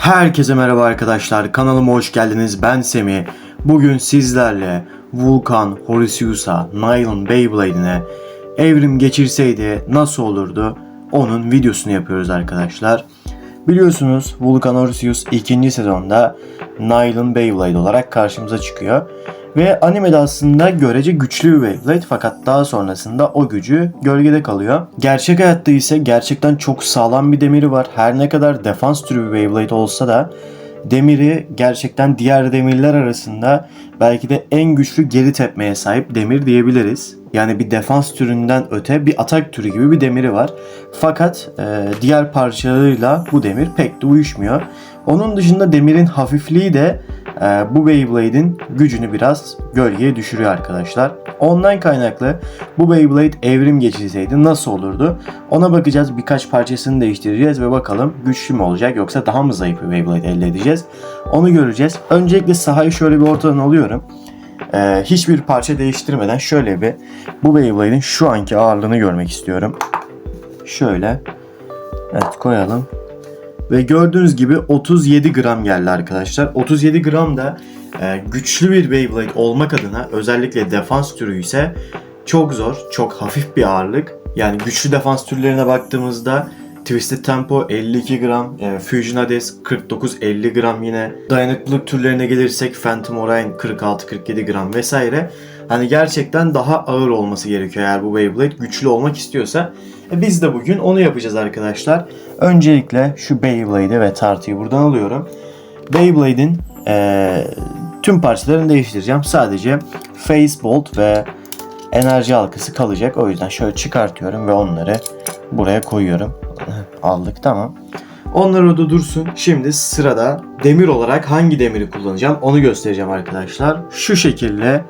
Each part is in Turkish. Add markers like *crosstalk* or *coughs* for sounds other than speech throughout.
Herkese merhaba arkadaşlar. Kanalıma hoş geldiniz. Ben Semih. Bugün sizlerle Vulkan Horisius'a, Nile'ın Beyblade'ine evrim geçirseydi nasıl olurdu? Onun videosunu yapıyoruz arkadaşlar. Biliyorsunuz Vulkan Horisius ikinci sezonda Nile'ın Beyblade olarak karşımıza çıkıyor. Ve animede aslında görece güçlü bir Beyblade fakat daha sonrasında o gücü gölgede kalıyor. Gerçek hayatta ise gerçekten çok sağlam bir demiri var. Her ne kadar defans türü bir Beyblade olsa da demiri gerçekten diğer demirler arasında belki de en güçlü geri tepmeye sahip demir diyebiliriz. Yani bir defans türünden öte bir atak türü gibi bir demiri var. Fakat e, diğer parçalarıyla bu demir pek de uyuşmuyor. Onun dışında demirin hafifliği de bu Beyblade'in gücünü biraz gölgeye düşürüyor arkadaşlar. Ondan kaynaklı bu Beyblade evrim geçirseydi nasıl olurdu? Ona bakacağız. Birkaç parçasını değiştireceğiz ve bakalım güçlü mü olacak yoksa daha mı zayıf bir Beyblade elde edeceğiz? Onu göreceğiz. Öncelikle sahayı şöyle bir ortadan alıyorum. Ee, hiçbir parça değiştirmeden şöyle bir bu Beyblade'in şu anki ağırlığını görmek istiyorum. Şöyle. Evet koyalım. Ve gördüğünüz gibi 37 gram geldi arkadaşlar. 37 gram da e, güçlü bir Beyblade olmak adına özellikle defans türü ise çok zor, çok hafif bir ağırlık. Yani güçlü defans türlerine baktığımızda Twisted Tempo 52 gram, e, Fusion Hades 49-50 gram yine. Dayanıklılık türlerine gelirsek Phantom Orion 46-47 gram vesaire. Hani gerçekten daha ağır olması gerekiyor eğer bu Beyblade güçlü olmak istiyorsa. E, biz de bugün onu yapacağız arkadaşlar. Öncelikle şu Beyblade'i ve tartıyı buradan alıyorum. Beyblade'in e, tüm parçalarını değiştireceğim. Sadece Face Bolt ve enerji halkası kalacak. O yüzden şöyle çıkartıyorum ve onları buraya koyuyorum. *laughs* Aldık tamam. Onlar orada dursun. Şimdi sırada demir olarak hangi demiri kullanacağım onu göstereceğim arkadaşlar. Şu şekilde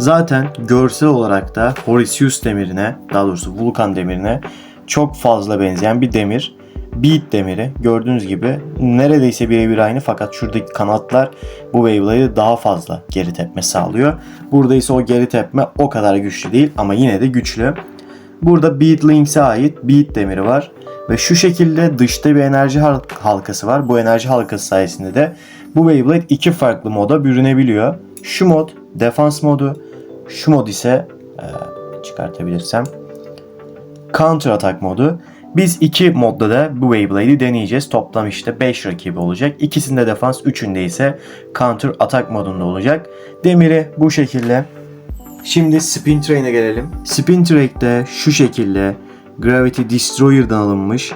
zaten görsel olarak da Horisius demirine daha doğrusu Vulkan demirine çok fazla benzeyen bir demir. Beat demiri gördüğünüz gibi neredeyse birebir aynı fakat şuradaki kanatlar bu Beyblade'e daha fazla geri tepme sağlıyor. Burada ise o geri tepme o kadar güçlü değil ama yine de güçlü. Burada Beat Links'e ait Beat demiri var. Ve şu şekilde dışta bir enerji halkası var. Bu enerji halkası sayesinde de bu Beyblade iki farklı moda bürünebiliyor. Şu mod defans modu. Şu mod ise e, çıkartabilirsem counter atak modu. Biz iki modda da bu Beyblade'i deneyeceğiz. Toplam işte 5 rakibi olacak. İkisinde defans, üçünde ise counter atak modunda olacak. Demiri bu şekilde. Şimdi Spin Train'e gelelim. Spin Train'de şu şekilde Gravity Destroyer'dan alınmış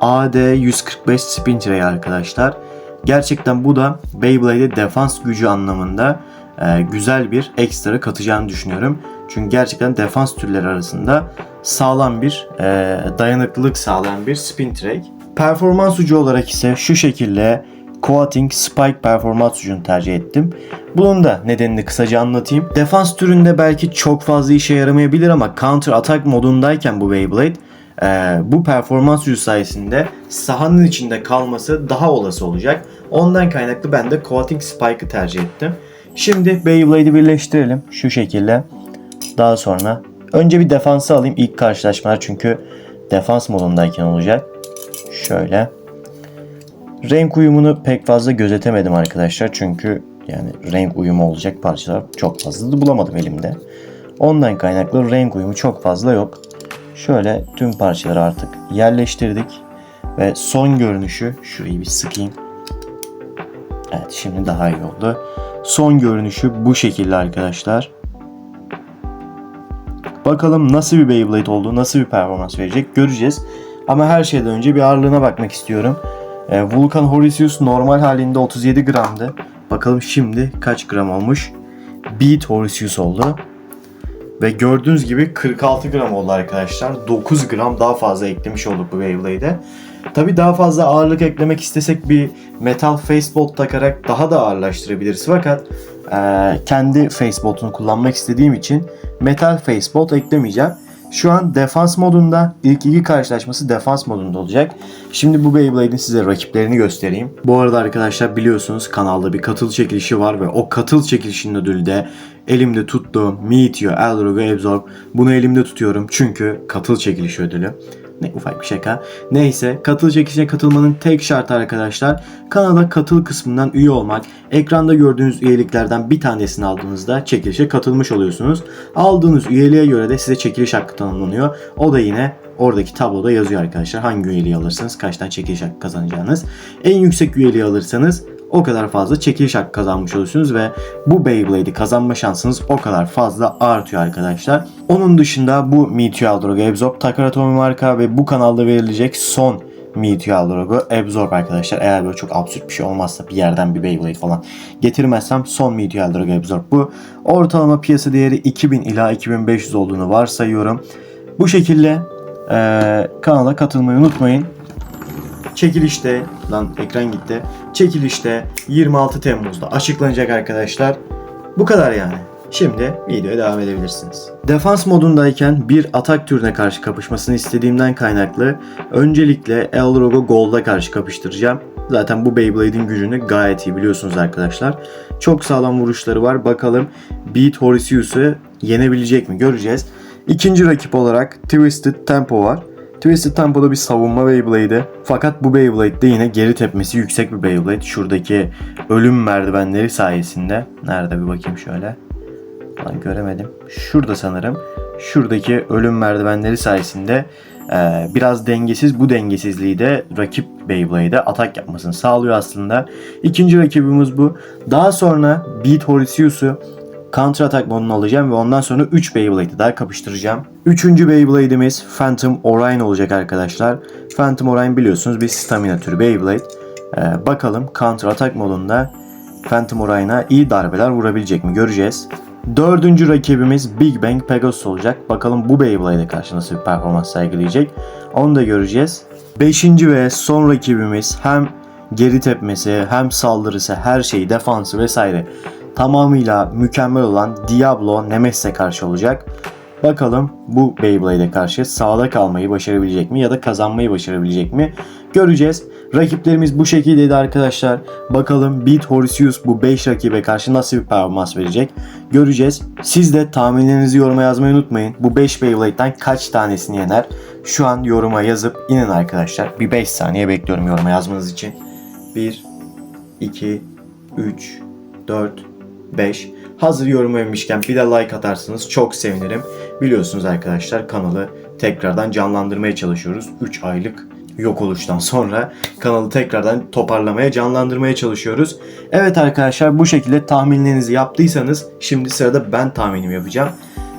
AD145 Spin Tray arkadaşlar. Gerçekten bu da Beyblade'e defans gücü anlamında e, güzel bir ekstra katacağını düşünüyorum. Çünkü gerçekten defans türleri arasında sağlam bir e, dayanıklılık sağlayan bir spin tray. Performans ucu olarak ise şu şekilde Coating Spike performans ucunu tercih ettim. Bunun da nedenini kısaca anlatayım. Defans türünde belki çok fazla işe yaramayabilir ama counter atak modundayken bu Beyblade e, bu performans ucu sayesinde sahanın içinde kalması daha olası olacak. Ondan kaynaklı ben de Coating Spike'ı tercih ettim. Şimdi Beyblade'i birleştirelim şu şekilde. Daha sonra önce bir defansı alayım ilk karşılaşmalar çünkü defans modundayken olacak. Şöyle. Renk uyumunu pek fazla gözetemedim arkadaşlar çünkü yani renk uyumu olacak parçalar çok fazla da bulamadım elimde. Ondan kaynaklı renk uyumu çok fazla yok. Şöyle tüm parçaları artık yerleştirdik ve son görünüşü şurayı bir sıkayım. Evet şimdi daha iyi oldu. Son görünüşü bu şekilde arkadaşlar. Bakalım nasıl bir Beyblade oldu, nasıl bir performans verecek göreceğiz. Ama her şeyden önce bir ağırlığına bakmak istiyorum. Ee, Vulcan Horisius normal halinde 37 gramdı. Bakalım şimdi kaç gram olmuş. Beat Horisius oldu. Ve gördüğünüz gibi 46 gram oldu arkadaşlar. 9 gram daha fazla eklemiş olduk bu Beyblade'e. Tabi daha fazla ağırlık eklemek istesek bir metal facebolt takarak daha da ağırlaştırabiliriz. Fakat e, kendi facebolt'unu kullanmak istediğim için metal facebolt eklemeyeceğim. Şu an defans modunda ilk iki karşılaşması defans modunda olacak. Şimdi bu Beyblade'in size rakiplerini göstereyim. Bu arada arkadaşlar biliyorsunuz kanalda bir katıl çekilişi var ve o katıl çekilişinin ödülü de elimde tuttuğum Meteor, Eldro ve Absorb. Bunu elimde tutuyorum çünkü katıl çekilişi ödülü. Ne ufak bir şaka. Neyse katıl çekilişine katılmanın tek şartı arkadaşlar kanala katıl kısmından üye olmak. Ekranda gördüğünüz üyeliklerden bir tanesini aldığınızda çekilişe katılmış oluyorsunuz. Aldığınız üyeliğe göre de size çekiliş hakkı tanımlanıyor. O da yine oradaki tabloda yazıyor arkadaşlar. Hangi üyeliği alırsanız kaçtan çekiliş hakkı kazanacağınız. En yüksek üyeliği alırsanız o kadar fazla çekiliş hakkı kazanmış oluyorsunuz ve bu Beyblade'i kazanma şansınız o kadar fazla artıyor arkadaşlar. Onun dışında bu Meteor Drogo Absorb Takaratomi marka ve bu kanalda verilecek son Meteor Drogo Absorb arkadaşlar. Eğer böyle çok absürt bir şey olmazsa bir yerden bir Beyblade falan getirmezsem son Meteor Drogo Absorb bu. Ortalama piyasa değeri 2000 ila 2500 olduğunu varsayıyorum. Bu şekilde eee, kanala katılmayı unutmayın. Çekilişte, lan ekran gitti. Çekilişte 26 Temmuz'da açıklanacak arkadaşlar. Bu kadar yani. Şimdi videoya devam edebilirsiniz. Defans modundayken bir atak türüne karşı kapışmasını istediğimden kaynaklı öncelikle Elrogo Gold'a karşı kapıştıracağım. Zaten bu Beyblade'in gücünü gayet iyi biliyorsunuz arkadaşlar. Çok sağlam vuruşları var. Bakalım Beat Horicius'u yenebilecek mi göreceğiz. İkinci rakip olarak Twisted Tempo var. Twisted Tempo'da bir savunma Beyblade'i. Fakat bu Beyblade'de yine geri tepmesi yüksek bir Beyblade. Şuradaki ölüm merdivenleri sayesinde. Nerede bir bakayım şöyle. Lan göremedim. Şurada sanırım. Şuradaki ölüm merdivenleri sayesinde e, biraz dengesiz. Bu dengesizliği de rakip Beyblade'e atak yapmasını sağlıyor aslında. İkinci rakibimiz bu. Daha sonra Beat Horicius'u Counter Attack modunu alacağım ve ondan sonra 3 Beyblade'i daha kapıştıracağım. Üçüncü Beyblade'imiz Phantom Orion olacak arkadaşlar. Phantom Orion biliyorsunuz bir stamina türü Beyblade. Ee, bakalım Counter Attack modunda Phantom Orion'a iyi darbeler vurabilecek mi göreceğiz. Dördüncü rakibimiz Big Bang Pegasus olacak. Bakalım bu Beyblade'e karşı nasıl bir performans sergileyecek. Onu da göreceğiz. Beşinci ve son rakibimiz hem geri tepmesi hem saldırısı her şeyi defansı vesaire tamamıyla mükemmel olan Diablo Nemesis'e karşı olacak. Bakalım bu Beyblade'e karşı sağda kalmayı başarabilecek mi ya da kazanmayı başarabilecek mi? Göreceğiz. Rakiplerimiz bu şekildeydi arkadaşlar. Bakalım Beat Horicius bu 5 rakibe karşı nasıl bir performans verecek? Göreceğiz. Siz de tahminlerinizi yoruma yazmayı unutmayın. Bu 5 Beyblade'den kaç tanesini yener? Şu an yoruma yazıp inin arkadaşlar. Bir 5 saniye bekliyorum yoruma yazmanız için. 1, 2, 3, 4, 5. Hazır yorum vermişken bir de like atarsanız çok sevinirim. Biliyorsunuz arkadaşlar kanalı tekrardan canlandırmaya çalışıyoruz. 3 aylık yok oluştan sonra kanalı tekrardan toparlamaya, canlandırmaya çalışıyoruz. Evet arkadaşlar bu şekilde tahminlerinizi yaptıysanız şimdi sırada ben tahminim yapacağım.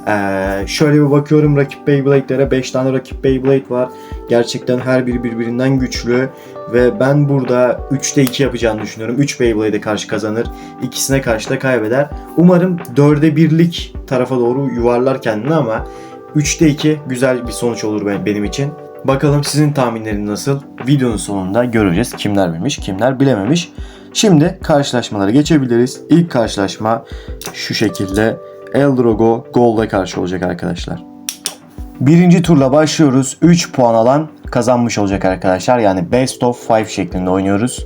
Ee, şöyle bir bakıyorum rakip Beyblade'lere 5 tane rakip Beyblade var. Gerçekten her biri birbirinden güçlü ve ben burada 3'te 2 yapacağını düşünüyorum. 3 Beyblade'e karşı kazanır. ikisine karşı da kaybeder. Umarım 4'e 1'lik tarafa doğru yuvarlar kendini ama 3'te 2 güzel bir sonuç olur ben- benim için. Bakalım sizin tahminleriniz nasıl? Videonun sonunda göreceğiz kimler bilmiş, kimler bilememiş. Şimdi karşılaşmalara geçebiliriz. İlk karşılaşma şu şekilde Eldrogo Gold'a karşı olacak arkadaşlar. Birinci turla başlıyoruz. 3 puan alan kazanmış olacak arkadaşlar. Yani best of 5 şeklinde oynuyoruz.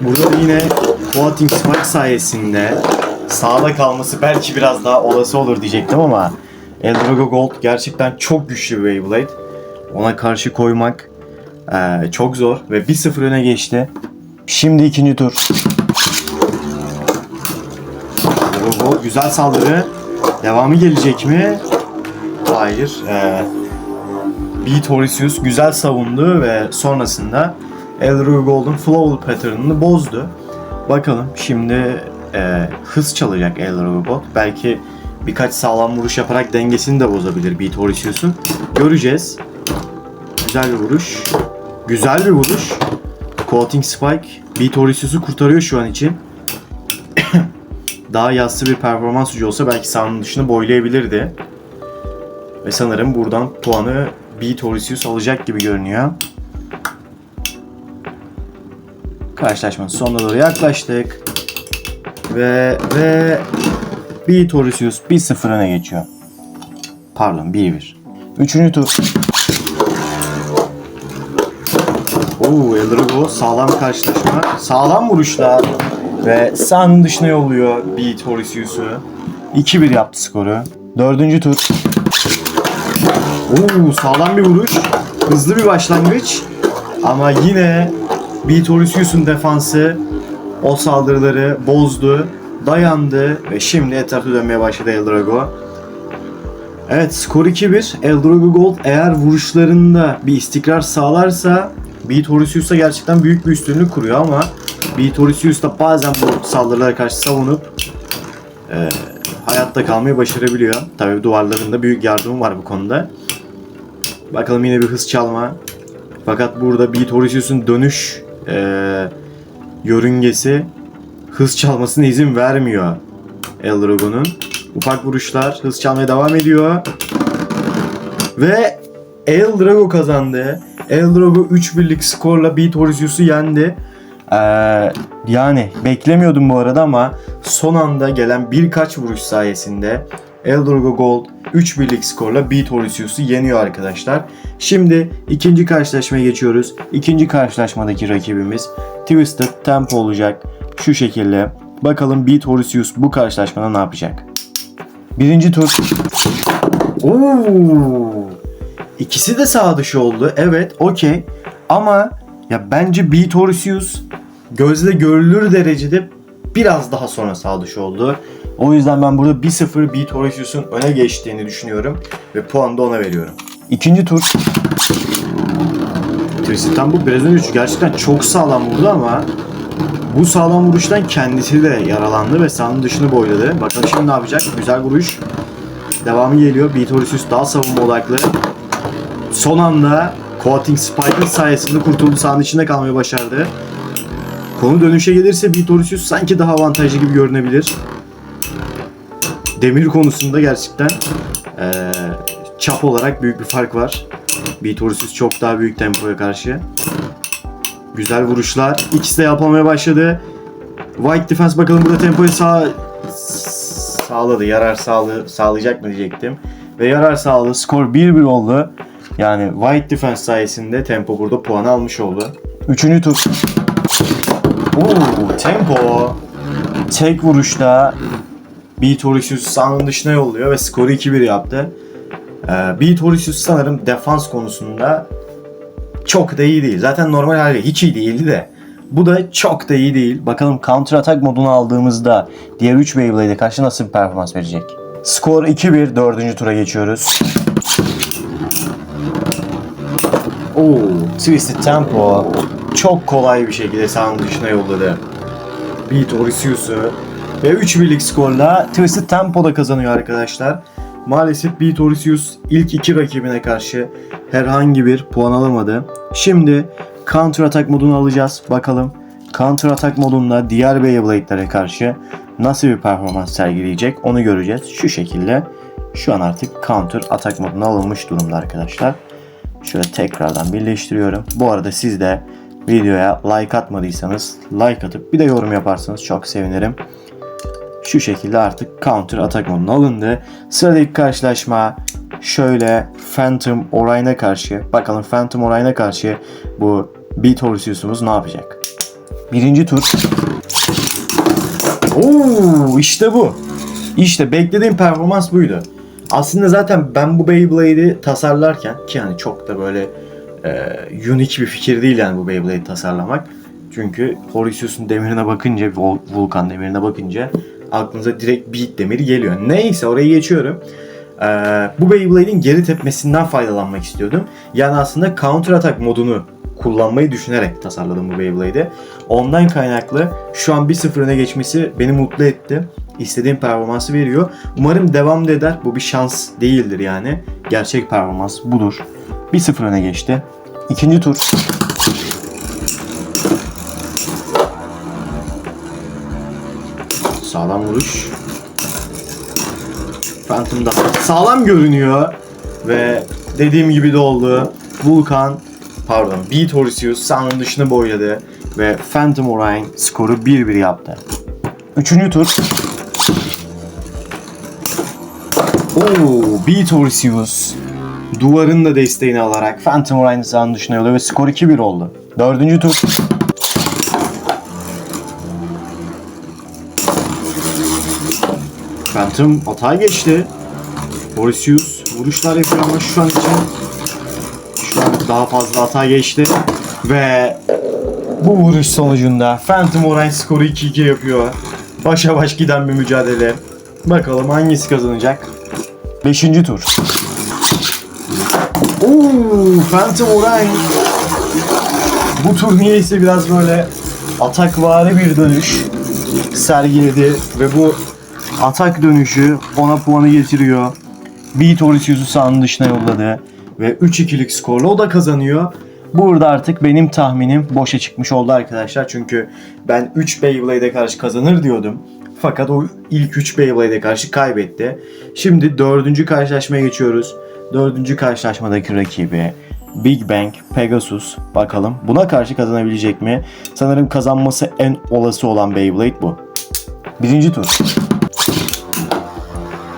Burada yine Quating Spike sayesinde sağda kalması belki biraz daha olası olur diyecektim ama Eldrogo Gold gerçekten çok güçlü bir Beyblade. Ona karşı koymak eee, çok zor ve 1-0 öne geçti. Şimdi ikinci tur. Eldrogo güzel saldırı. Devamı gelecek mi? Hayır. Eee Beat Horicius güzel savundu ve sonrasında Elroy Gold'un flow pattern'ını bozdu. Bakalım şimdi e, hız çalacak Elroy Gold. Belki birkaç sağlam vuruş yaparak dengesini de bozabilir Beat Horicius'un. Göreceğiz. Güzel bir vuruş. Güzel bir vuruş. Coating Spike Beat Horicius'u kurtarıyor şu an için. *coughs* Daha yassı bir performans ucu olsa belki sahanın dışını boylayabilirdi. Ve sanırım buradan puanı Beat Horicius alacak gibi görünüyor. Karşılaşmanın sonuna doğru yaklaştık. Ve ve Beat Horicius 1-0 öne geçiyor. Pardon 1-1. Üçüncü tur. Oo Eldrogo sağlam karşılaşma. Sağlam vuruşlar. Ve sahanın dışına yolluyor Beat Horicius'u. 2-1 yaptı skoru. Dördüncü tur. Oo, sağlam bir vuruş. Hızlı bir başlangıç. Ama yine Beatorisius'un defansı o saldırıları bozdu. Dayandı ve şimdi etrafta dönmeye başladı Eldrago. Evet skor 2-1. Eldrago Gold eğer vuruşlarında bir istikrar sağlarsa Beatorisius'a gerçekten büyük bir üstünlük kuruyor ama Beatorisius da bazen bu saldırılara karşı savunup e, hayatta kalmayı başarabiliyor. Tabii duvarlarında büyük yardımı var bu konuda. Bakalım yine bir hız çalma. Fakat burada Beatorisius'un dönüş e, yörüngesi hız çalmasına izin vermiyor Eldrago'nun. Ufak vuruşlar hız çalmaya devam ediyor. Ve Eldrago kazandı. Eldrago 3 birlik skorla Beatorisius'u yendi. Ee, yani beklemiyordum bu arada ama son anda gelen birkaç vuruş sayesinde Eldrago Gold 3 birlik skorla Beatorisius'u yeniyor arkadaşlar. Şimdi ikinci karşılaşmaya geçiyoruz. İkinci karşılaşmadaki rakibimiz Twisted Tempo olacak. Şu şekilde. Bakalım Beatorisius bu karşılaşmada ne yapacak? Birinci tur. Oo. İkisi de sağ dışı oldu. Evet, okey. Ama ya bence Beatorisius gözle görülür derecede biraz daha sonra sağ dışı oldu. O yüzden ben burada 1-0 Beatorisius'un öne geçtiğini düşünüyorum ve puanı da ona veriyorum. İkinci tur. Twisted bu biraz önce gerçekten çok sağlam vurdu ama bu sağlam vuruştan kendisi de yaralandı ve sahanın dışını boyladı. Bakalım şimdi ne yapacak? Güzel vuruş. Devamı geliyor. Beatorisius daha savunma odaklı. Son anda Coating Spike'ın sayesinde kurtuldu. Sahanın içinde kalmayı başardı. Konu dönüşe gelirse Beatorisius sanki daha avantajlı gibi görünebilir. Demir konusunda gerçekten eee, çap olarak büyük bir fark var. Beatorisius çok daha büyük tempoya karşı. Güzel vuruşlar. İkisi de yapamaya başladı. White Defense bakalım burada tempoyu sağ sağladı. Yarar sağlı sağlayacak mı diyecektim. Ve yarar sağladı. Skor 1-1 oldu. Yani White Defense sayesinde tempo burada puan almış oldu. Üçüncü tur. Oo, tempo. Tek vuruşta Beatorisius sahanın dışına yolluyor ve skoru 2-1 yaptı. Ee, Beatorisius sanırım defans konusunda çok da iyi değil. Zaten normal hali hiç iyi değildi de. Bu da çok da iyi değil. Bakalım counter attack modunu aldığımızda diğer 3 Beyblade'e karşı nasıl bir performans verecek? Skor 2-1. Dördüncü tura geçiyoruz. Oo, Twisted Tempo çok kolay bir şekilde sahanın dışına yolladı. Beat Orisius'u ve 3 birlik skorla Twisted Tempo'da kazanıyor arkadaşlar. Maalesef Beat Orisius ilk iki rakibine karşı herhangi bir puan alamadı. Şimdi Counter Attack modunu alacağız. Bakalım Counter Attack modunda diğer Beyblade'lere karşı nasıl bir performans sergileyecek onu göreceğiz. Şu şekilde şu an artık Counter Attack moduna alınmış durumda arkadaşlar. Şöyle tekrardan birleştiriyorum. Bu arada siz de videoya like atmadıysanız like atıp bir de yorum yaparsanız çok sevinirim. Şu şekilde artık counter atak moduna alındı. Sıradaki karşılaşma şöyle Phantom Orion'a karşı. Bakalım Phantom Orion'a karşı bu Beat Orisius'umuz ne yapacak? Birinci tur. Oo işte bu. İşte beklediğim performans buydu. Aslında zaten ben bu Beyblade'i tasarlarken ki yani çok da böyle e, unique bir fikir değil yani bu Beyblade'i tasarlamak. Çünkü Horisius'un demirine bakınca, Vulkan demirine bakınca aklınıza direkt Beat demiri geliyor. Neyse orayı geçiyorum. Ee, bu Beyblade'in geri tepmesinden faydalanmak istiyordum. Yani aslında counter attack modunu kullanmayı düşünerek tasarladım bu Beyblade'i. Ondan kaynaklı şu an 1-0 öne geçmesi beni mutlu etti. İstediğim performansı veriyor. Umarım devam da eder. Bu bir şans değildir yani. Gerçek performans budur. 1-0 öne geçti. İkinci tur. Sağlam vuruş. Phantom da sağlam görünüyor. Ve dediğim gibi de oldu. Vulkan, pardon, Beat Orisius sahanın dışını boyladı. Ve Phantom Orion skoru 1-1 yaptı. Üçüncü tur. Oo, Beat Orisius duvarın da desteğini alarak Phantom Orion'ı sahanın dışına yolluyor ve skor 2-1 oldu. Dördüncü tur. Phantom atağa geçti. Orisius vuruşlar yapıyor ama şu an için şu an daha fazla hata geçti. Ve bu vuruş sonucunda Phantom Orange skoru 2-2 yapıyor. Başa baş giden bir mücadele. Bakalım hangisi kazanacak? Beşinci tur. Oo, Phantom Orange. Bu tur niyeyse biraz böyle atakvari bir dönüş sergiledi ve bu atak dönüşü ona puanı getiriyor. Beat Orisius'u sahanın dışına yolladı ve 3-2'lik skorla o da kazanıyor. Burada artık benim tahminim boşa çıkmış oldu arkadaşlar. Çünkü ben 3 Beyblade'e karşı kazanır diyordum. Fakat o ilk 3 Beyblade'e karşı kaybetti. Şimdi dördüncü karşılaşmaya geçiyoruz. Dördüncü karşılaşmadaki rakibi Big Bang Pegasus. Bakalım buna karşı kazanabilecek mi? Sanırım kazanması en olası olan Beyblade bu. Birinci tur.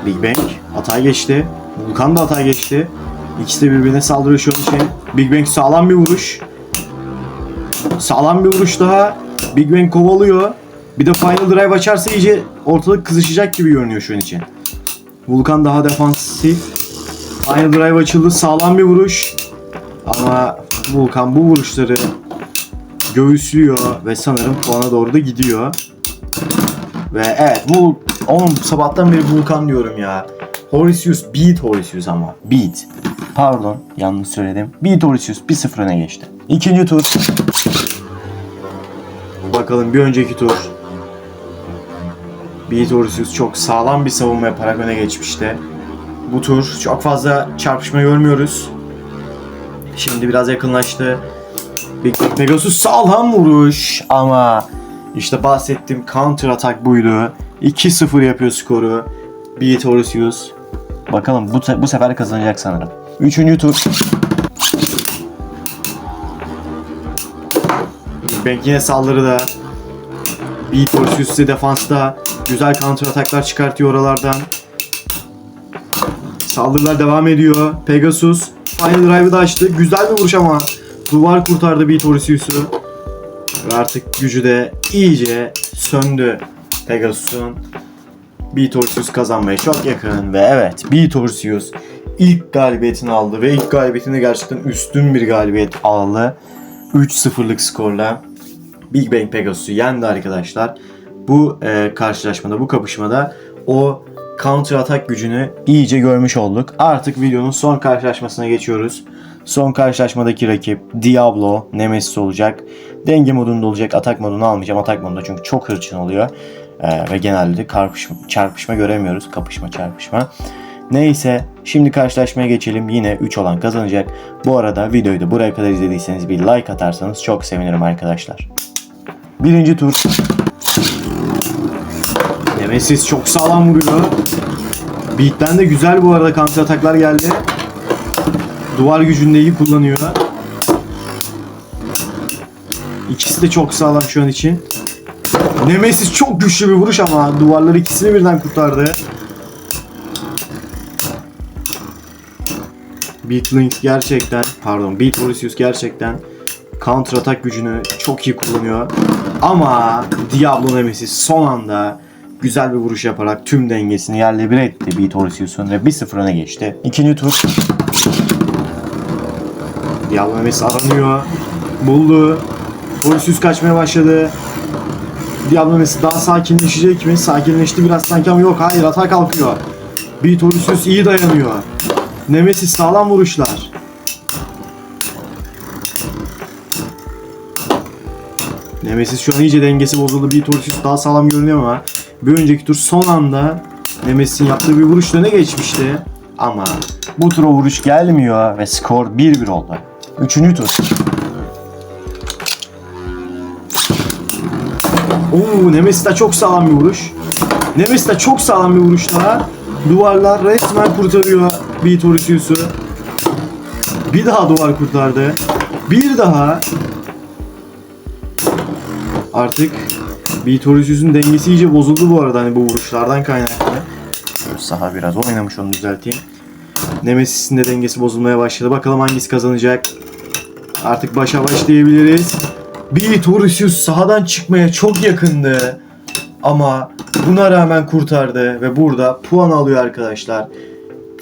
Big Bang hata geçti. Vulkan da hata geçti. İkisi de birbirine saldırıyor şu an için. Big Bang sağlam bir vuruş. Sağlam bir vuruş daha. Big Bang kovalıyor. Bir de Final Drive açarsa iyice ortalık kızışacak gibi görünüyor şu an için. Vulkan daha defansif. Final Drive açıldı. Sağlam bir vuruş. Ama Vulkan bu vuruşları göğüslüyor ve sanırım puana doğru da gidiyor. Ve evet bu onun sabahtan beri Vulkan diyorum ya. Horisius Beat Horisius ama. Beat. Pardon yanlış söyledim. Beat Horisius 1-0 öne geçti. İkinci tur. Bakalım bir önceki tur. Beat Horisius çok sağlam bir savunma yaparak öne geçmişti. Bu tur çok fazla çarpışma görmüyoruz. Şimdi biraz yakınlaştı. Big Pegasus sağlam vuruş ama işte bahsettiğim counter atak buydu. 2-0 yapıyor skoru. Beat Horisius. Bakalım bu, bu sefer kazanacak sanırım. Üçüncü tur. Bang yine saldırıda. Beat Horisius ise defansta. Güzel counter ataklar çıkartıyor oralardan. Saldırılar devam ediyor. Pegasus Final Drive'ı da açtı. Güzel bir vuruş ama duvar kurtardı Beat Horisius'u. Ve artık gücü de iyice söndü Pegasus'un. Beat Horsius kazanmaya çok yakın ve evet Beat Horsius ilk galibiyetini aldı ve ilk galibiyetinde gerçekten üstün bir galibiyet aldı. 3-0'lık skorla Big Bang Pegasus'u yendi arkadaşlar. Bu e, karşılaşmada, bu kapışmada o counter atak gücünü iyice görmüş olduk. Artık videonun son karşılaşmasına geçiyoruz. Son karşılaşmadaki rakip Diablo Nemesis olacak. Denge modunda olacak. Atak modunu almayacağım. Atak modunda çünkü çok hırçın oluyor. Ee, ve genelde karpışma, çarpışma göremiyoruz. Kapışma çarpışma. Neyse şimdi karşılaşmaya geçelim. Yine 3 olan kazanacak. Bu arada videoyu da buraya kadar izlediyseniz bir like atarsanız çok sevinirim arkadaşlar. Birinci tur. Nemesis çok sağlam vuruyor. Beat'ten de güzel bu arada counter ataklar geldi. Duvar gücünü de iyi kullanıyor. İkisi de çok sağlam şu an için. Nemesis çok güçlü bir vuruş ama duvarları ikisini birden kurtardı. Beatlink gerçekten, pardon Beat Horisius gerçekten counter atak gücünü çok iyi kullanıyor. Ama Diablo Nemesis son anda güzel bir vuruş yaparak tüm dengesini yerle bir etti Beat Horisius'un ve 1-0 öne geçti. İkinci tur Diablo Nemesis aranıyor. Buldu. Horisius kaçmaya başladı. Diablo Nemesis daha sakinleşecek mi? Sakinleşti biraz sanki ama yok hayır hata kalkıyor. Beat Horisius iyi dayanıyor. Nemesis sağlam vuruşlar. Nemesis şu an iyice dengesi bozuldu. Beat Horisius daha sağlam görünüyor ama bir önceki tur son anda Nemesis'in yaptığı bir vuruşla ne geçmişti? Ama bu tur o vuruş gelmiyor ve skor 1-1 oldu. Üçüncü tur. Oo, Nemesis de çok sağlam bir vuruş. Nemesis de çok sağlam bir vuruş daha. Duvarlar resmen kurtarıyor Beat Horisius'u. Bir daha duvar kurtardı. Bir daha. Artık Beat Horisius'un dengesi iyice bozuldu bu arada hani bu vuruşlardan kaynaklı. Saha biraz oynamış onu düzelteyim. Nemesis'in de dengesi bozulmaya başladı. Bakalım hangisi kazanacak. Artık başa baş diyebiliriz. Beat Horisius sahadan çıkmaya çok yakındı. Ama buna rağmen kurtardı ve burada puan alıyor arkadaşlar.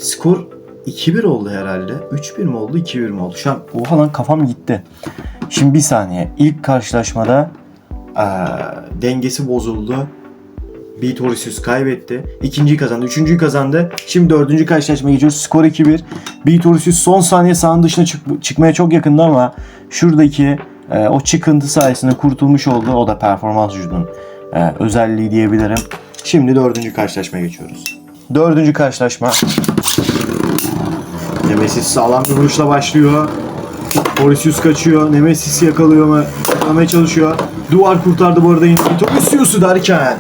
Skor 2-1 oldu herhalde. 3-1 mi oldu 2-1 mi oldu? Şu an oha lan kafam gitti. Şimdi bir saniye. İlk karşılaşmada eee, dengesi bozuldu. Beatorisius kaybetti. İkinciyi kazandı. Üçüncüyü kazandı. Şimdi dördüncü karşılaşmaya geçiyoruz. Skor 2-1. Beatorisius son saniye sahanın dışına çık- çıkmaya çok yakındı ama şuradaki e, o çıkıntı sayesinde kurtulmuş oldu. O da performans vücudunun e, özelliği diyebilirim. Şimdi dördüncü karşılaşmaya geçiyoruz. Dördüncü karşılaşma. Nemesis sağlam bir vuruşla başlıyor. Orisius kaçıyor. Nemesis'i yakalıyor mu? Yakalamaya çalışıyor. Duvar kurtardı bu arada yine. Orisius'u derken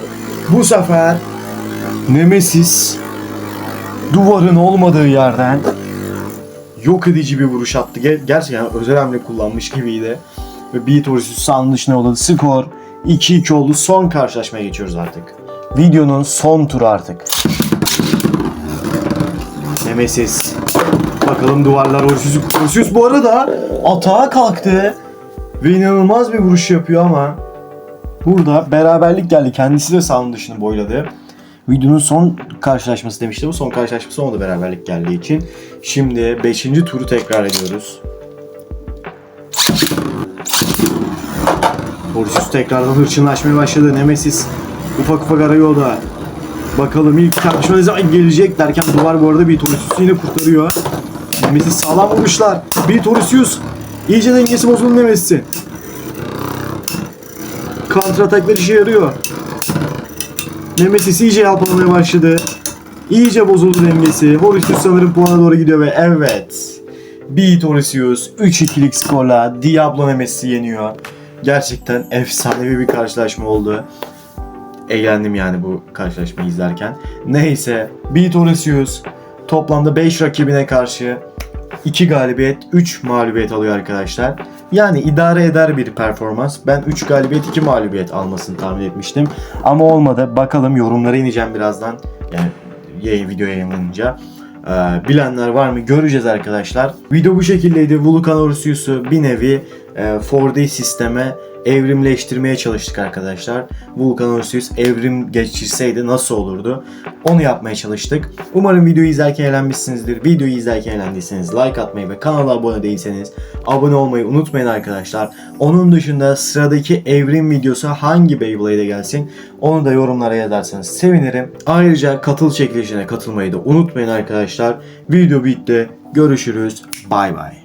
bu sefer Nemesis duvarın olmadığı yerden yok edici bir vuruş attı. Ger- Gerçekten özel hamle kullanmış gibiydi. Ve Beat Orisius sahanın dışına yolladı. Skor 2-2 oldu. Son karşılaşmaya geçiyoruz artık. Videonun son turu artık. Nemesis. Bakalım duvarlar Orsius. Orsius bu arada atağa kalktı. Ve inanılmaz bir vuruş yapıyor ama burada beraberlik geldi. Kendisi de sahanın dışını boyladı. Videonun son karşılaşması demişti. Bu son karşılaşması ona beraberlik geldiği için. Şimdi 5. turu tekrar ediyoruz. Orsius tekrardan hırçınlaşmaya başladı. Nemesis ufak ufak arıyor da. Bakalım ilk tartışma ne zaman gelecek derken duvar bu arada bir Torisius'u yine kurtarıyor. Nemesis sağlam vurmuşlar. Bir Torisius iyice dengesi bozuldu Nemesis'in. Kontra ataklar işe yarıyor. Nemesis iyice yalpalamaya başladı. İyice bozuldu dengesi. Horisius sanırım puana doğru gidiyor ve evet. Beat Horisius 3-2'lik skorla Diablo Nemesis'i yeniyor. Gerçekten efsanevi bir karşılaşma oldu. Eğlendim yani bu karşılaşmayı izlerken. Neyse Beat Horisius toplamda 5 rakibine karşı 2 galibiyet, 3 mağlubiyet alıyor arkadaşlar. Yani idare eder bir performans. Ben 3 galibiyet, 2 mağlubiyet almasını tahmin etmiştim. Ama olmadı. Bakalım yorumlara ineceğim birazdan. Yani yayın, video yayınlanınca. Ee, bilenler var mı göreceğiz arkadaşlar. Video bu şekildeydi. Vulkan Orsius'u bir nevi e, 4D sisteme evrimleştirmeye çalıştık arkadaşlar. Vulkan Orsius evrim geçirseydi nasıl olurdu? Onu yapmaya çalıştık. Umarım videoyu izlerken eğlenmişsinizdir. Videoyu izlerken eğlendiyseniz like atmayı ve kanala abone değilseniz abone olmayı unutmayın arkadaşlar. Onun dışında sıradaki evrim videosu hangi Beyblade'e gelsin onu da yorumlara yazarsanız sevinirim. Ayrıca katıl çekilişine katılmayı da unutmayın arkadaşlar. Video bitti. Görüşürüz. Bay bay.